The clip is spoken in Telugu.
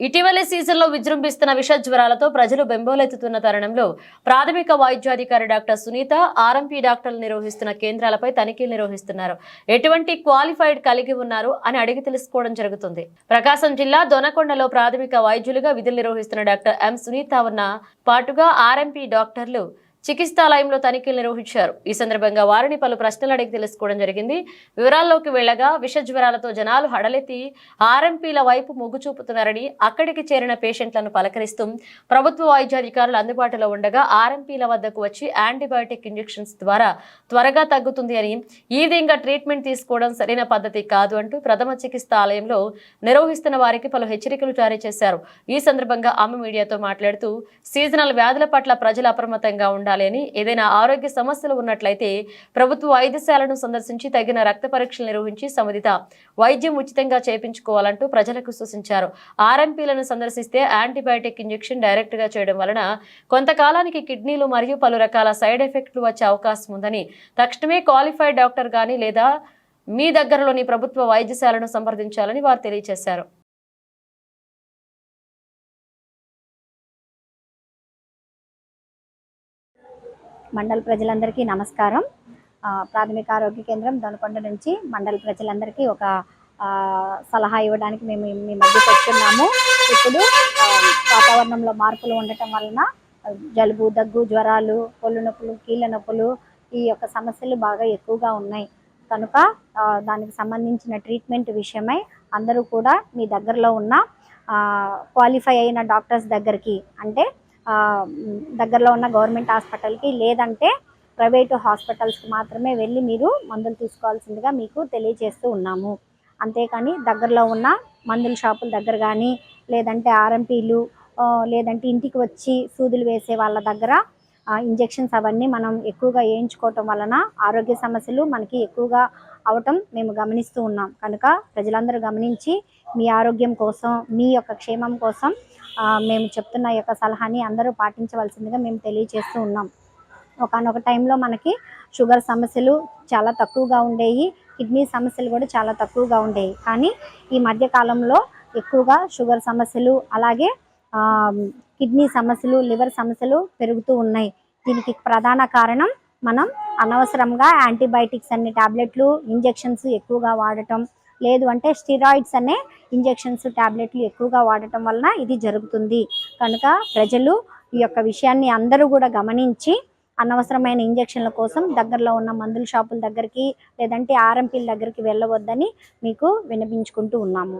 ఇటీవలి సీజన్లో విజృంభిస్తున్న విష జ్వరాలతో ప్రజలు బెంబోలెత్తుతున్న తరుణంలో ప్రాథమిక వైద్యాధికారి డాక్టర్ సునీత ఆర్ఎంపీ డాక్టర్లు నిర్వహిస్తున్న కేంద్రాలపై తనిఖీలు నిర్వహిస్తున్నారు. ఎటువంటి క్వాలిఫైడ్ కలిగి ఉన్నారు అని అడిగి తెలుసుకోవడం జరుగుతుంది. ప్రకాశం జిల్లా దొనకొండలో ప్రాథమిక వైద్యులుగా విధులు నిర్వహిస్తున్న డాక్టర్ ఎం సునీత ఉన్న పాటుగా ఆర్ఎంపీ డాక్టర్లు చికిత్సాలయంలో తనిఖీలు నిర్వహించారు. ఈ సందర్భంగా వారిని పలు ప్రశ్నలు అడిగి తెలుసుకోవడం జరిగింది. వివరాల్లోకి వెళ్ళగా విష జ్వరాలతో జనాలు హడలెత్తి ఆర్ఎంపీల వైపు మొగ్గు చూపుతున్నారని అక్కడికి చేరిన పేషెంట్లను పలకరిస్తూ ప్రభుత్వ వైద్యాధికారులు అందుబాటులో ఉండగా ఆర్ఎంపీల వద్దకు వచ్చి యాంటీబయాటిక్ ఇంజెక్షన్స్ ద్వారా త్వరగా తగ్గుతుంది అని ఈ విధంగా ట్రీట్మెంట్ తీసుకోవడం సరైన పద్ధతి కాదు అంటూ ప్రథమ చికిత్స ఆలయంలో నిర్వహిస్తున్న వారికి పలు హెచ్చరికలు జారీ చేశారు. ఈ సందర్భంగా ఆమె మీడియాతో మాట్లాడుతూ సీజనల్ వ్యాధుల పట్ల ప్రజలు అప్రమత్తంగా ఉండాలి. అని ఏదైనా ఆరోగ్య సమస్యలు ఉన్నట్లయితే ప్రభుత్వ వైద్యశాలను సందర్శించి తగిన రక్త పరీక్షలు నిర్వహించి సంబంధిత వైద్యం ఉచితంగా చేపించుకోవాలంటూ ప్రజలకు సూచించారు. ఆర్ఎంపీలను సందర్శిస్తే యాంటీబయాటిక్ ఇంజెక్షన్ డైరెక్ట్గా చేయడం వలన కొంతకాలానికి కిడ్నీలు మరియు పలు రకాల సైడ్ ఎఫెక్ట్లు వచ్చే అవకాశం ఉందని తక్షణమే క్వాలిఫైడ్ డాక్టర్ గాని లేదా మీ దగ్గరలోని ప్రభుత్వ వైద్యశాలను సంప్రదించాలని వారు తెలియజేశారు. మండల ప్రజలందరికీ నమస్కారం. ప్రాథమిక ఆరోగ్య కేంద్రం దొనకొండ నుంచి మండల ప్రజలందరికీ ఒక సలహా ఇవ్వడానికి మేము మీ మధ్యకి వస్తున్నాము ఇప్పుడు వాతావరణంలో మార్పులు ఉండటం వలన జలుబు దగ్గు జ్వరాలు ఒళ్ళు నొప్పులు కీళ్ళ నొప్పులు ఈ యొక్క సమస్యలు బాగా ఎక్కువగా ఉన్నాయి. కనుక దానికి సంబంధించిన ట్రీట్మెంట్ విషయమై అందరూ కూడా మీ దగ్గరలో ఉన్న క్వాలిఫై అయిన డాక్టర్స్ దగ్గరికి అంటే దగ్గరలో ఉన్న గవర్నమెంట్ హాస్పిటల్కి లేదంటే ప్రైవేటు హాస్పిటల్స్కి మాత్రమే వెళ్ళి మీరు మందులు తీసుకోవాల్సిందిగా మీకు తెలియజేస్తూ ఉన్నాము. అంతేకాని దగ్గరలో ఉన్న మందుల షాపుల దగ్గర కానీ లేదంటే ఆర్ఎంపీలు లేదంటే ఇంటికి వచ్చి సూదులు వేసే వాళ్ళ దగ్గర ఇంజెక్షన్స్ అవన్నీ మనం ఎక్కువగా వేయించుకోవటం వలన ఆరోగ్య సమస్యలు మనకి ఎక్కువగా అవటం మేము గమనిస్తూ ఉన్నాం. కనుక ప్రజలందరూ గమనించి మీ ఆరోగ్యం కోసం మీ యొక్క క్షేమం కోసం మేము చెప్తున్న యొక్క సలహాని అందరూ పాటించవలసిందిగా మేము తెలియజేస్తూ ఉన్నాం. ఒకనొక టైంలో మనకి షుగర్ సమస్యలు చాలా తక్కువగా ఉండేవి కిడ్నీ సమస్యలు కూడా చాలా తక్కువగా ఉండేవి కానీ ఈ మధ్యకాలంలో ఎక్కువగా షుగర్ సమస్యలు అలాగే కిడ్నీ సమస్యలు లివర్ సమస్యలు పెరుగుతూ ఉన్నాయి. దీనికి ప్రధాన కారణం మనం అనవసరంగా యాంటీబయాటిక్స్ అనే టాబ్లెట్లు ఇంజెక్షన్స్ ఎక్కువగా వాడటం లేదు అంటే స్టిరాయిడ్స్ అనే ఇంజెక్షన్స్ టాబ్లెట్లు ఎక్కువగా వాడటం వలన ఇది జరుగుతుంది. కనుక ప్రజలు ఈ యొక్క విషయాన్ని అందరూ కూడా గమనించి అనవసరమైన ఇంజెక్షన్ల కోసం దగ్గరలో ఉన్న మందుల షాపుల దగ్గరికి లేదంటే ఆర్ఎంపీల దగ్గరికి వెళ్ళవద్దని మీకు వినిపించుకుంటూ ఉన్నాము.